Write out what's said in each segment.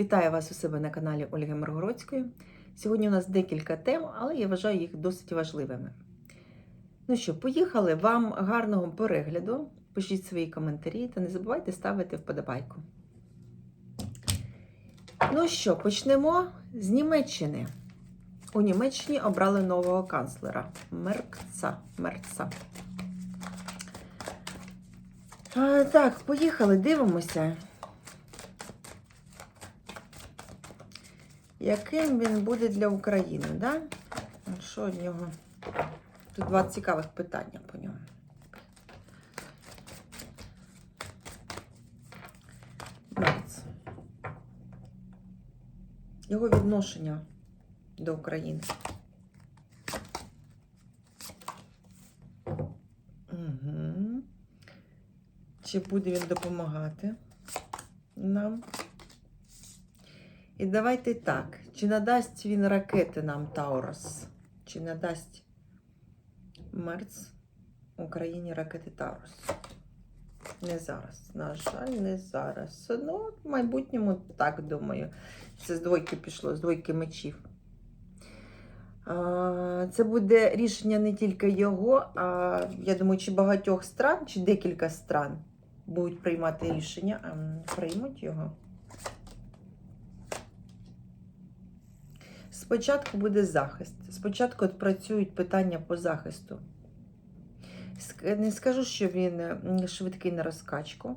Вітаю вас у себе на каналі Ольги Миргородської. Сьогодні у нас декілька тем, але я вважаю їх досить важливими. Ну що, поїхали. Вам гарного перегляду. Пишіть свої коментарі та не забувайте ставити вподобайку. Ну що, почнемо з Німеччини. У Німеччині обрали нового канцлера Меркца. Мерца. Так, поїхали, дивимося. Яким він буде для України, да? Що від нього? Тут два цікавих питання по ньому. Його відношення до України. Угу. Чи буде він допомагати нам? І давайте так. Чи надасть він ракети нам Таурус? Чи надасть Мерц Україні ракети Таурус? Не зараз. На жаль, не зараз. Ну, в майбутньому так думаю. Це з двойки пішло, з двойки мечів. Це буде рішення не тільки його, а я думаю, чи багатьох стран, чи декілька стран будуть приймати рішення, а приймуть його. Спочатку буде захист. Спочатку працюють питання по захисту. Не скажу, що він швидкий на розкачку,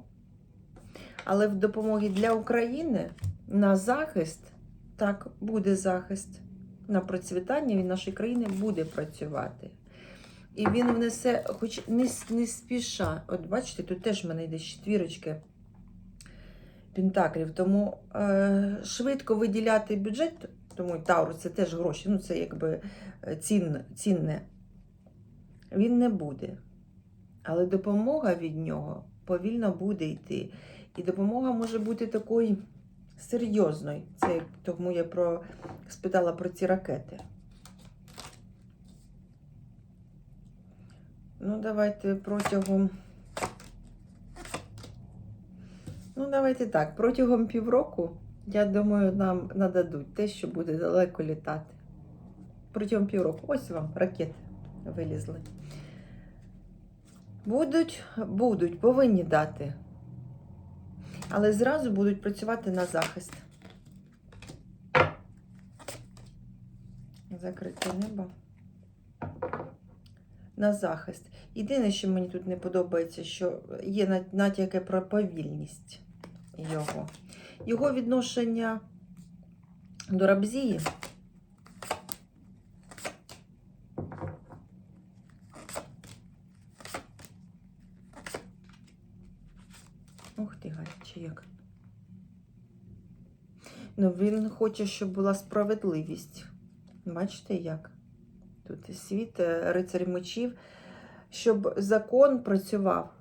але в допомогі для України на захист, так, буде захист. На процвітання він нашої країни буде працювати. І він внесе, хоч не, не спіша. От бачите, тут теж в мене йде четвірочки пентаклів. Тому е, швидко виділяти бюджет, тому Таурус це теж гроші, ну це якби е, цінне, цінне. Він не буде. Але допомога від нього повільно буде йти. І допомога може бути такою серйозною. Це тому я про, спитала про ці ракети. Ну, давайте протягом. Ну, давайте так. Протягом півроку, я думаю, нам нададуть те, що буде далеко літати. Протягом півроку. Ось вам ракети вилізли. Будуть, будуть, повинні дати. Але зразу будуть працювати на захист. Закрите небо. На захист. Єдине, що мені тут не подобається, що є на- натяки про повільність його. Його відношення до Рабзії. Ух ти, гаряче як. Ну, він хоче, щоб була справедливість. Бачите, як? Тут світ, е, рицарь мечів, щоб закон працював,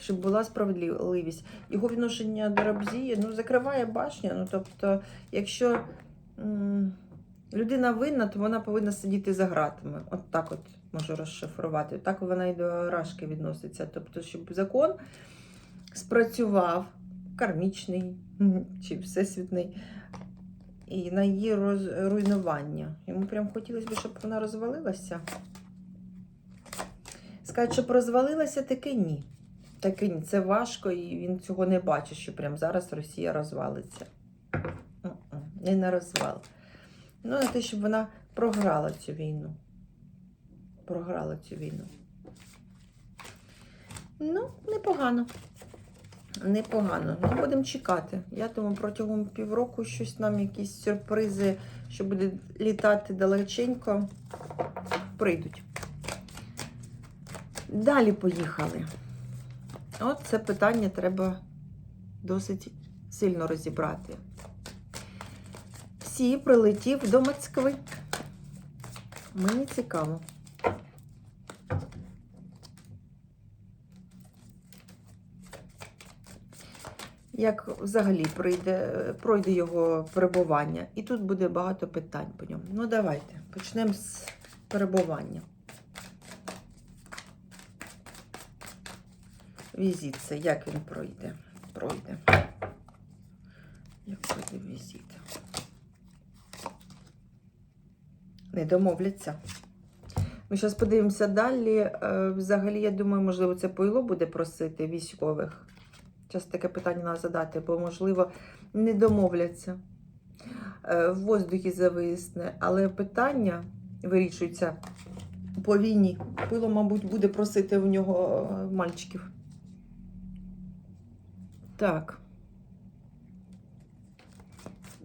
щоб була справедливість. Його відношення до Рабзії ну, закриває башню. Ну, тобто, якщо м, людина винна, то вона повинна сидіти за ґратами. От так от можу розшифрувати. Так вона і до Рашки відноситься. Тобто, щоб закон спрацював, кармічний чи всесвітний, і на її роз... руйнування. Йому прям хотілося б, щоб вона розвалилася. Сказати, щоб розвалилася, таки ні. Таки ні. Це важко, і він цього не бачить, що прямо зараз Росія розвалиться. Не на розвал. Ну, на те, щоб вона програла цю війну. Програла цю війну. Ну, непогано. Непогано. Ну, будемо чекати. Я думаю, протягом півроку щось нам, якісь сюрпризи, що буде літати далеченько, прийдуть. Далі поїхали. От це питання треба досить сильно розібрати. Всі прилетів до Москви. Мені цікаво. як взагалі пройде, пройде його перебування. І тут буде багато питань по ньому. Ну, давайте почнемо з перебування. Візит це як він пройде? Пройде. Як буде візит? Не домовляться. Ми зараз подивимося далі. Е, Взагалі, я думаю, можливо, це пойло буде просити військових. Зараз таке питання треба задати, бо, можливо, не домовляться. Е, В воздухі зависне, але питання вирішується по війні. Пило, мабуть, буде просити в нього е, мальчиків. Так.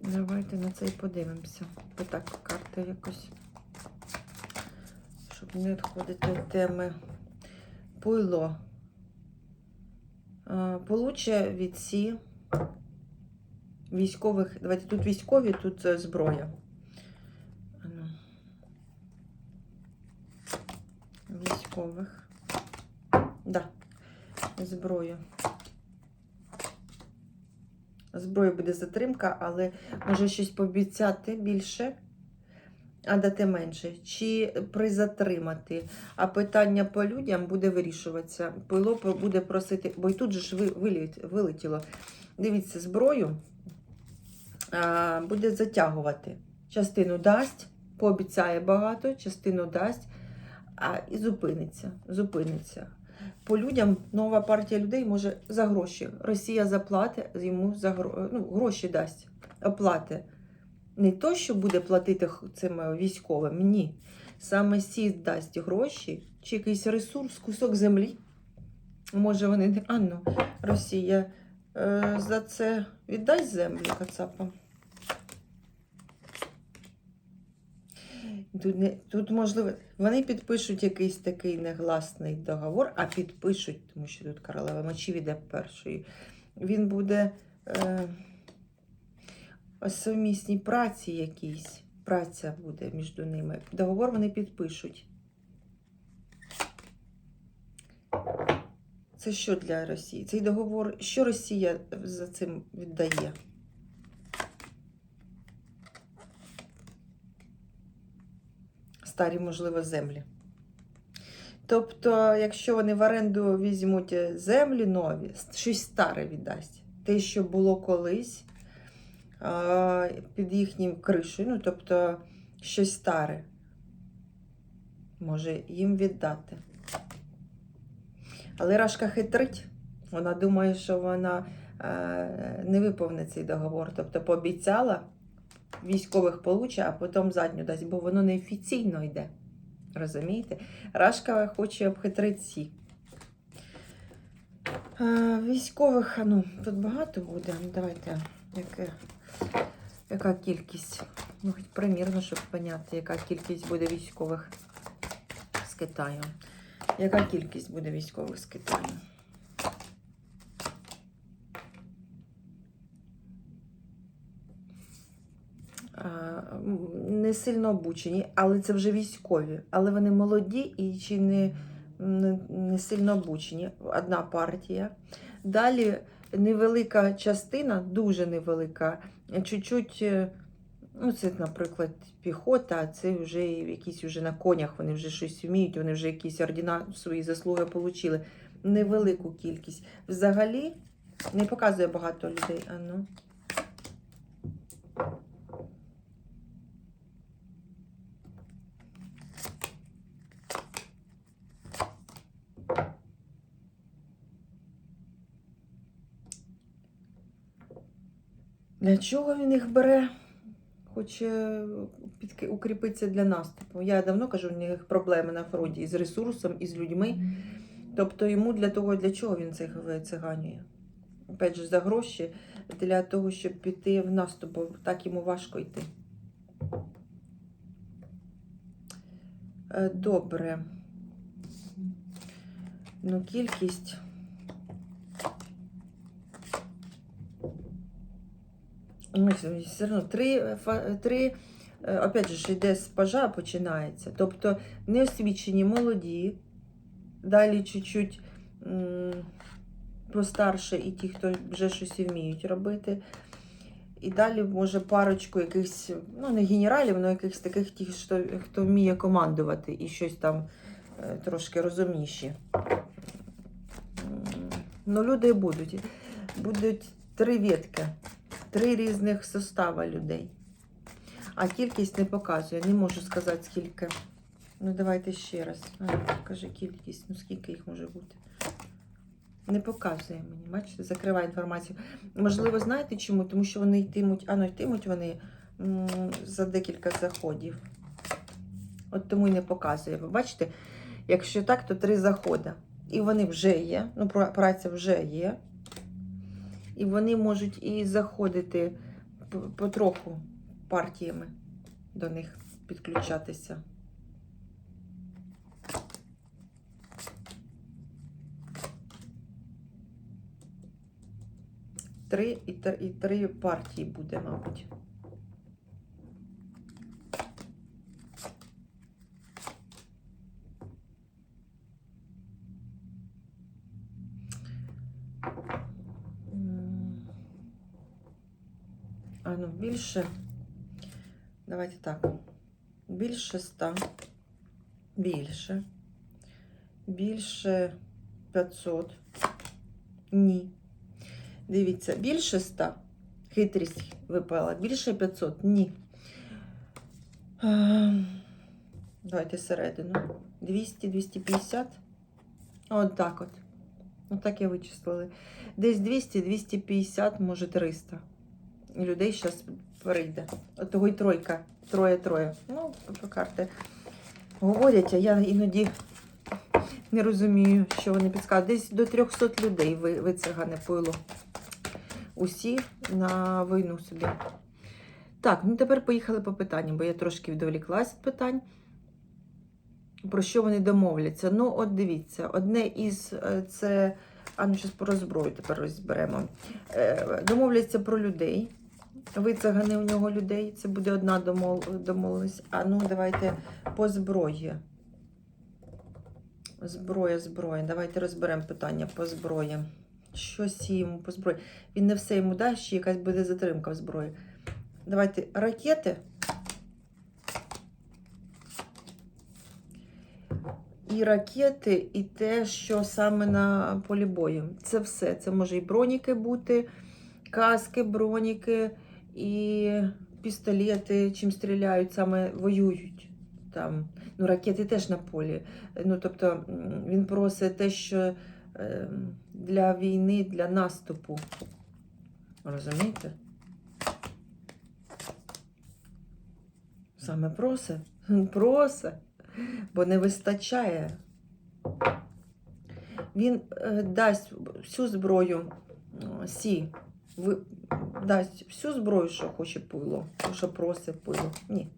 Давайте на це і подивимося. Бо так карта якось. Щоб не відходити від теми. Пуйло. Получе від військових. Давайте тут військові, тут е, зброя. Військових. Да. Зброю. Зброю буде затримка, але може щось пообіцяти більше, а дати менше. Чи призатримати. А питання по людям буде вирішуватися. Пило буде просити, бо й тут же ж вилетіло. Дивіться, зброю буде затягувати. Частину дасть, пообіцяє багато, частину дасть, а і зупиниться. зупиниться. По людям нова партія людей може за гроші. Росія заплатить йому за гро... ну, гроші дасть, оплати. Не то, що буде платити цим е, військовим, ні. Саме сі дасть гроші чи якийсь ресурс, кусок землі. Може, вони не. А ну, Росія е, за це віддасть землю Кацапам. Тут, не, тут можливо, вони підпишуть якийсь такий негласний договор, а підпишуть, тому що тут королева мечів іде першою. Він буде е, сумісній праці якійсь. Праця буде між ними. Договор вони підпишуть. Це що для Росії? Цей договор, що Росія за цим віддає? Старі, можливо, землі. Тобто, якщо вони в оренду візьмуть землі нові, щось старе віддасть. Те, що було колись під їхнім кришею, ну, тобто щось старе, може їм віддати. Але Рашка хитрить. Вона думає, що вона е, не виповнить цей договор. Тобто пообіцяла, військових получе, а потім задню дасть, бо воно неофіційно йде. Розумієте? Рашка хоче обхитрити всі. Військових, ну, тут багато буде. Давайте, яке, яка кількість? Ну, хоч примірно, щоб поняти, яка кількість буде військових з Китаю. Яка кількість буде військових з Китаю? А, м, Не сильно обучені, але це вже військові. Але вони молоді і чи не, не, не сильно обучені. Одна партія. Далі невелика частина, дуже невелика, чуть-чуть, е, ну це, наприклад, піхота, це вже якісь вже на конях, вони вже щось вміють, вони вже якісь ордіна свої заслуги отримали. Невелику кількість. Взагалі не показує багато людей. А ну. Для чого він їх бере? Хоче укріпитися для наступу. Я давно кажу, у них проблеми на фронті із ресурсом, і з людьми. Тобто йому для того, для чого він цих циганює? Опять же, за гроші, для того, щоб піти в наступ, бо так йому важко йти. Е, Добре. Ну, кількість. Все одно три, е, три е, опять же, йде з пажа починається. Тобто неосвічені молоді, далі чуть-чуть постарше і ті, хто вже щось вміють робити. І далі, може, парочку якихось, ну, не генералів, але якихось таких, ті, що, хто вміє командувати і щось там е, трошки розумніші. Ну, люди будуть. Будуть три ветки. Три різних состава людей. А кількість не показує. Не можу сказати, скільки. Ну, давайте ще раз. А, кажи кількість. Ну, скільки їх може бути? Не показує мені. Бачите, закриває інформацію. Можливо, знаєте чому? Тому що вони йтимуть, а ну йтимуть вони за декілька заходів. От тому і не показує. Ви бачите, якщо так, то три заходи. І вони вже є. Ну, праця вже є. І вони можуть і заходити потроху партіями до них підключатися. Три і, тр- і три партії буде, мабуть. М. А ну більше. Давайте так. Більше 100. Більше. Більше 500. Ні. Дивіться, більше 100. Хитрість випала. Більше 500. Ні. Давайте середину. 200, 250. От так от. Отак я вичислили. Десь 200, 250, може 300. Людей зараз перейде. От того й тройка. Троє-троє. Ну, по карти говорять, а я іноді не розумію, що вони підказують. Десь до 300 людей ви, вицигане пило. Усі на війну собі. Так, ну тепер поїхали по питанням, бо я трошки відволіклась від питань. Про що вони домовляться? Ну, от дивіться, одне із е, це. А ну, зараз про зброю тепер розберемо. Е, Домовляться про людей. Вицегани у нього людей. Це буде одна домов... домовленість. А ну, давайте по зброї. Зброя, зброя. Давайте розберемо питання по зброї. Щось йому по зброї. Він не все йому дасть, ще якась буде затримка в зброї. Давайте ракети. І ракети, і те, що саме на полі бою. Це все. Це може і броніки бути, каски, броніки, і пістолети, чим стріляють, саме воюють. Там. Ну, ракети теж на полі. Ну, тобто він просить те, що е, для війни, для наступу. Розумієте? Саме просить. Просить бо не вистачає. Він е, дасть всю зброю, сі, дасть всю зброю, що хоче пило, що просить пило. Ні.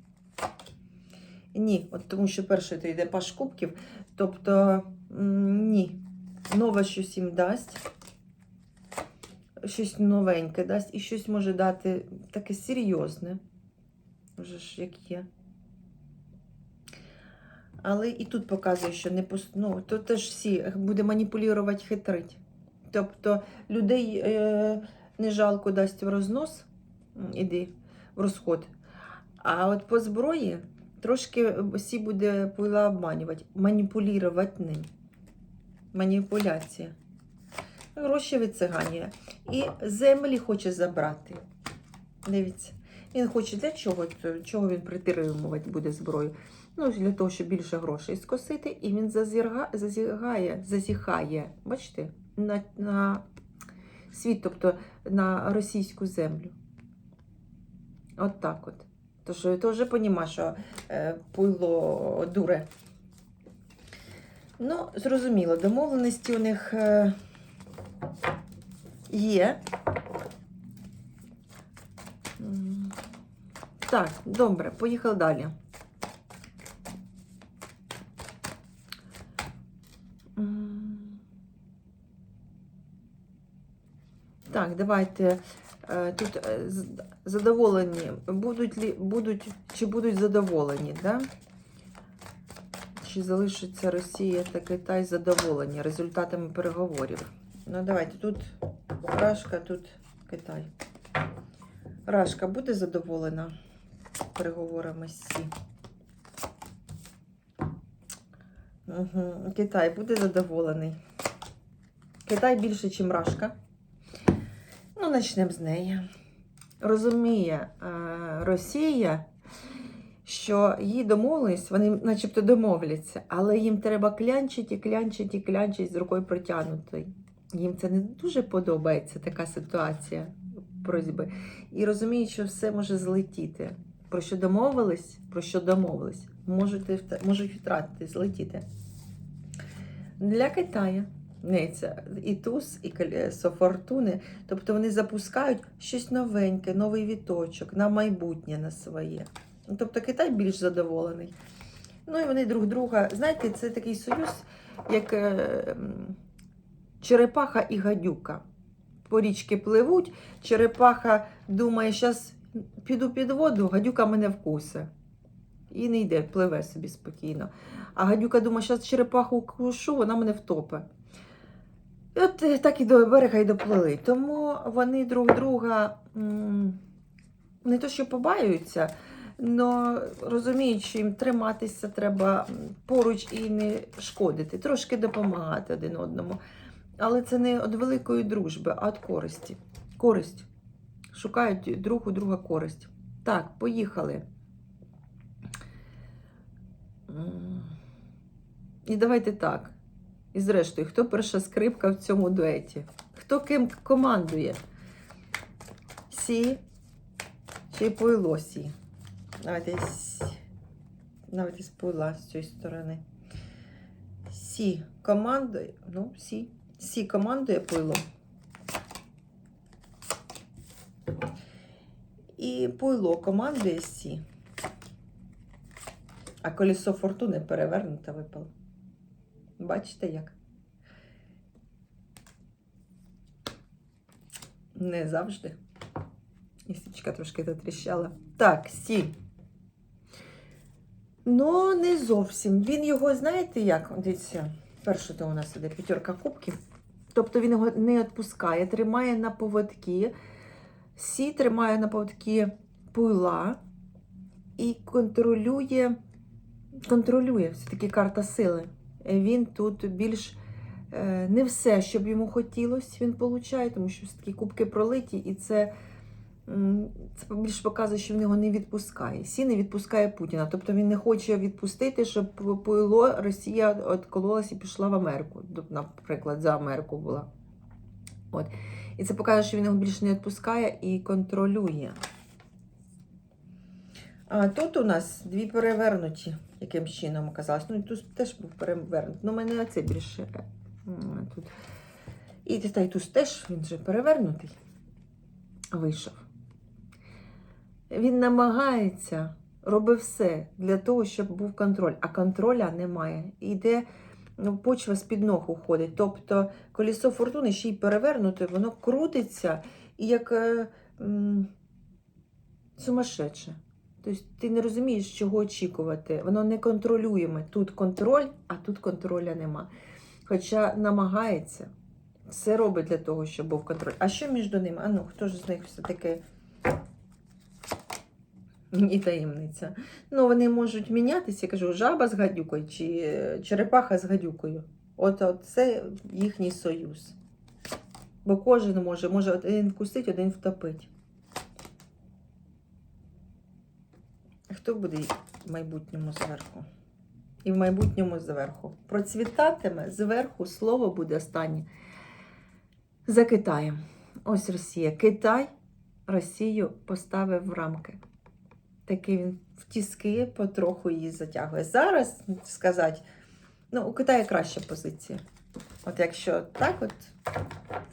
Ні, от тому що перше це йде паш кубків, тобто ні. Нове щось їм дасть, щось новеньке дасть і щось може дати таке серйозне. Вже ж як є. Але і тут показує, що не пос... ну, то теж всі буде маніпулювати, хитрить. Тобто людей е, не жалко дасть в рознос, іди в розход. А от по зброї трошки всі буде пила обманювати, маніпулювати ним. Маніпуляція. Гроші відциганює. І землі хоче забрати. Дивіться. Він хоче для чого? Чого він притримувати буде зброю? Ну, для того, щоб більше грошей скосити, і він зазірга, зазіхає, бачите, на, на світ, тобто на російську землю. От так от. Тож ти вже розуміє, що е, пуйло дуре. Ну, зрозуміло, домовленості у них е, є. Так, добре, поїхали далі. Так, давайте. е, Тут е, задоволені. Будуть лі, будуть, чи будуть задоволені, да? Чи залишиться Росія та Китай задоволені результатами переговорів? Ну, давайте, тут Рашка, тут Китай. Рашка буде задоволена переговорами з Сі? Угу. Китай буде задоволений. Китай більше, ніж Рашка. Ну, почнемо з неї. розуміє е, Росія, що її домовились, вони начебто домовляться, але їм треба клянчить і клянчить і клянчить з рукою протягнутою. Їм це не дуже подобається, така ситуація просьби. І розуміють, що все може злетіти. Про що домовились, про що домовились, можуть, можуть втратити, злетіти. Для Китаю не, і туз, і колесо фортуни. Тобто вони запускають щось новеньке, новий віточок на майбутнє на своє. Ну, Тобто Китай більш задоволений. Ну і вони друг друга, знаєте, це такий союз, як е, черепаха і гадюка. По річки пливуть, черепаха думає, зараз піду під воду, гадюка мене вкусе. І не йде, пливе собі спокійно. А гадюка думає, зараз черепаху вкушу, вона мене втопе. І от е, так і до берега й доплили. Тому вони друг друга не то, що побаюються, але розуміють, що їм триматися треба поруч і не шкодити, трошки допомагати один одному. Але це не від великої дружби, а від користі. Користь. Шукають друг у друга користь. Так, поїхали. І давайте так. І зрештою, хто перша скрипка в цьому дуеті? Хто ким командує? Сі чи пойло сі? Давайте сі. Давайте з пойла з цієї сторони. Сі командує. Ну, сі. Сі командує пойло. І пойло командує сі. А колесо фортуни перевернуте випало. Бачите як? Не завжди. І трошки затріщала. Так, сі. Ну, не зовсім. Він його, знаєте як? Дивіться, перше то у нас іде п'ятерка кубків. Тобто він його не відпускає, тримає на поводки. Сі тримає на поводки пуйла і контролює, контролює все-таки карта сили. Він тут більш е, не все, що б йому хотілося, він получає, тому що все-таки кубки пролиті, і це, це більш показує, що він його не відпускає. Сі не відпускає Путіна. Тобто він не хоче відпустити, щоб пойло Росія откололась і пішла в Америку. Наприклад, за Америку була. От. І це показує, що він його більше не відпускає і контролює. А тут у нас дві перевернуті, яким чином оказалось. Ну, і тут теж був перевернутий. Ну, мене оце більше тут. І тут теж він вже перевернутий. Вийшов. Він намагається, робить все для того, щоб був контроль, а контроля немає. Іде ну, почва з-під ног уходить. Тобто колесо фортуни ще й перевернуте, воно крутиться і як е, м, сумасшедше. Тобто ти не розумієш, чого очікувати. Воно не контролюємо. Тут контроль, а тут контроля нема. Хоча намагається, все робить для того, щоб був контроль. А що між ними? А ну, хто ж з них все-таки і таємниця? Ну, вони можуть мінятися, я кажу, жаба з гадюкою чи черепаха з гадюкою. От, от це їхній союз. Бо кожен може, може один вкусить, один втопить. Хто буде в майбутньому зверху? І в майбутньому зверху. Процвітатиме зверху слово буде останнє. За Китаєм. Ось Росія. Китай Росію поставив в рамки. Такий він в тіски потроху її затягує. Зараз сказати, ну, у Китаї краща позиція. От якщо так от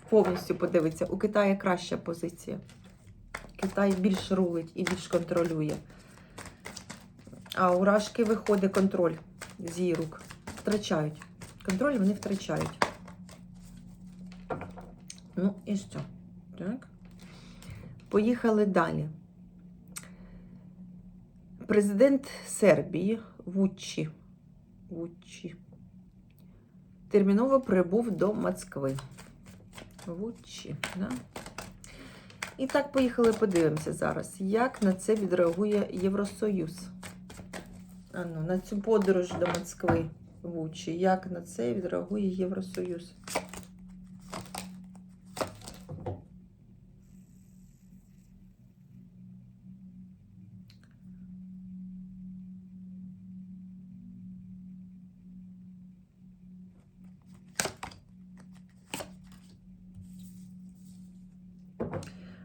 повністю подивитися, у Китаї краща позиція. Китай більш рулить і більш контролює. А у Рашки виходить контроль з її рук. Втрачають. Контроль вони втрачають. Ну і що? Так. Поїхали далі. Президент Сербії Вуччі. Вуччі. Терміново прибув до Москви. Вуччі, да? І так, поїхали, подивимося зараз, як на це відреагує Євросоюз. Ану, на цю подорож до Москви в Учі. Як на це відреагує Євросоюз?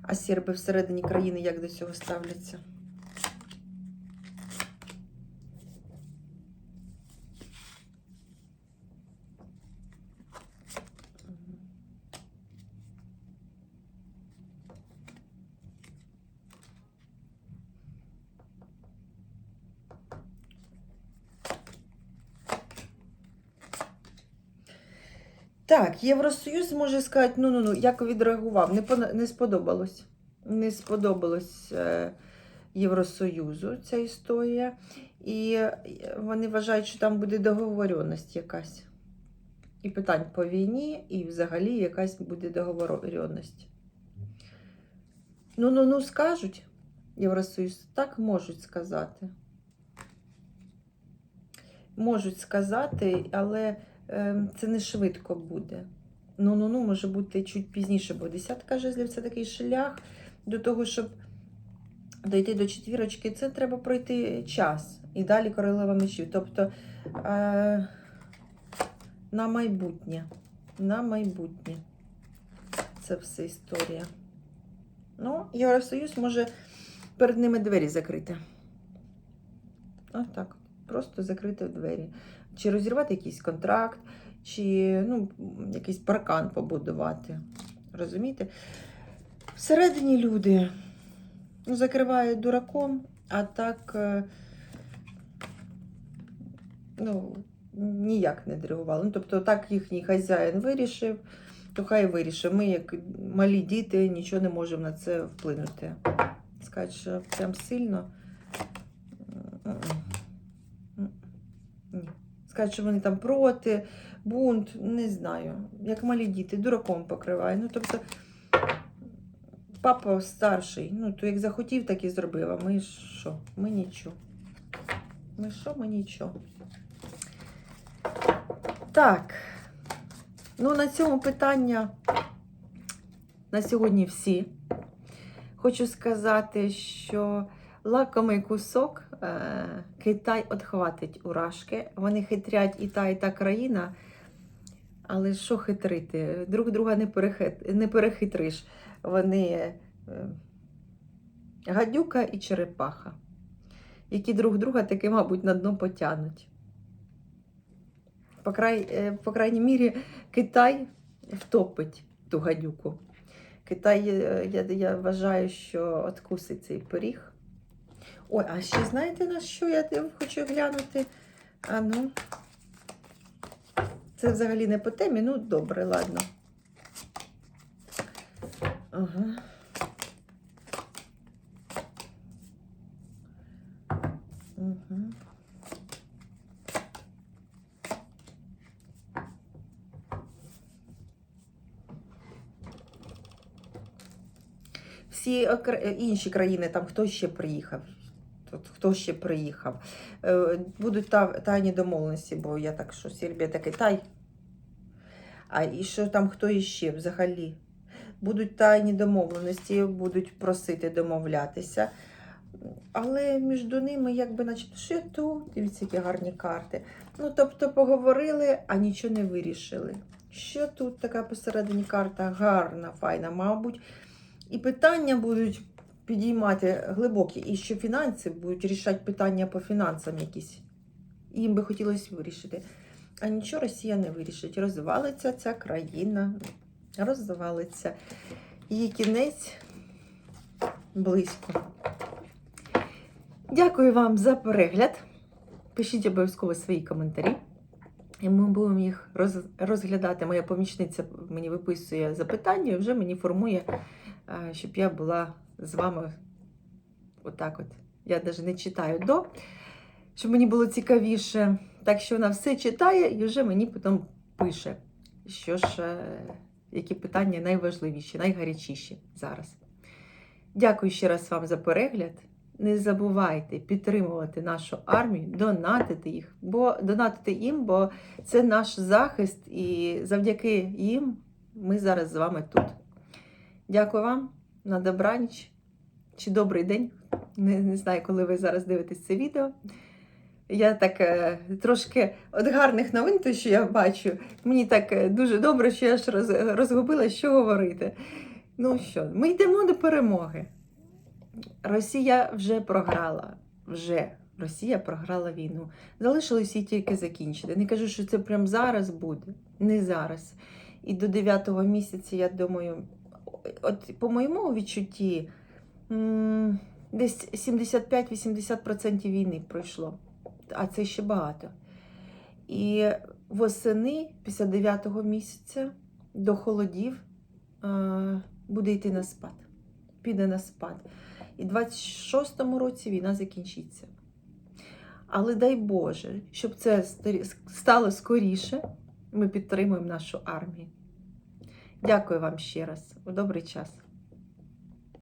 А серби всередині країни як до цього ставляться? Так, Євросоюз може сказати, ну ну ну як відреагував, не не сподобалось. Не сподобалось е, Євросоюзу ця історія. І е, вони вважають, що там буде договоренність якась. І питань по війні, і взагалі якась буде договоренність. Ну ну ну скажуть Євросоюз, так можуть сказати. Можуть сказати, але це не швидко буде. Ну, ну, ну, може бути чуть пізніше, бо десятка жезлів це такий шлях до того, щоб дойти до четвірочки, це треба пройти час. І далі королева мечів. Тобто е, на майбутнє. На майбутнє. Це все історія. Ну, Євросоюз може перед ними двері закрити. Отак. Просто закрити двері. Чи розірвати якийсь контракт, чи ну, якийсь паркан побудувати. Розумієте? Всередині люди ну, закривають дураком, а так е, ну, ніяк не диригували. Ну, тобто, так їхній хазяїн вирішив, то хай вирішив. Ми, як малі діти, нічого не можемо на це вплинути. Сказати, що прям сильно. Сказати, що вони там проти, бунт, не знаю. Як малі діти, дураком покриває. Ну, тобто, папа старший, ну, то як захотів, так і зробив. А ми що? Ми нічого. Ми що, ми нічого. Так. Ну, на цьому питання на сьогодні всі. Хочу сказати, що лакомий кусок е, Китай отхватить урашки. Вони хитрять і та, і та країна. Але що хитрити? Друг друга не, перехит... не перехитриш. Вони е, гадюка і черепаха, які друг друга таки, мабуть, на дно потягнуть. По, край... е, по крайній мірі, Китай втопить ту гадюку. Китай, я, я вважаю, що откусить цей пиріг. Ой, а ще знаєте на що я хочу глянути? А ну. Це взагалі не по темі, ну добре, ладно. Ага. Угу. Всі окр- інші країни, там хто ще приїхав? Хто ще приїхав? Е, Будуть тайні домовленості, бо я так, що Сербія такий тай. А і що там хто іще взагалі? Будуть тайні домовленості, будуть просити домовлятися. Але між ними, якби, наче, що я тут, дивіться, які гарні карти. Ну, тобто, поговорили, а нічого не вирішили. Що тут така посередині карта гарна, файна, мабуть. І питання будуть підіймати глибокі, і що фінанси будуть рішати питання по фінансам якісь. Їм би хотілося вирішити. А нічого Росія не вирішить. Розвалиться ця країна, розвалиться. Її кінець близько. Дякую вам за перегляд. Пишіть обов'язково свої коментарі. І ми будемо їх роз- розглядати. Моя помічниця мені виписує запитання і вже мені формує, е, щоб я була з вами отак от. Я навіть не читаю до, щоб мені було цікавіше. Так що вона все читає і вже мені потім пише, що ж, е, які питання найважливіші, найгарячіші зараз. Дякую ще раз вам за перегляд. Не забувайте підтримувати нашу армію, донатити їх, бо донатити їм, бо це наш захист, і завдяки їм ми зараз з вами тут. Дякую вам на добраніч чи добрий день. Не, не знаю, коли ви зараз дивитесь це відео. Я так е, трошки от гарних новин, то що я бачу, мені так е, дуже добре, що я ж роз, розгубила, що говорити. Ну що, ми йдемо до перемоги. Росія вже програла. Вже Росія програла війну. Залишилось її тільки закінчити. Не кажу, що це прямо зараз буде. Не зараз. І до 9 місяця, я думаю, от по моєму відчутті, десь 75-80% війни пройшло. А це ще багато. І восени, після 9 місяця, до холодів, буде йти на спад. Піде на спад. І в 26-му році війна закінчиться. Але дай Боже, щоб це стало скоріше, ми підтримуємо нашу армію. Дякую вам ще раз. У добрий час.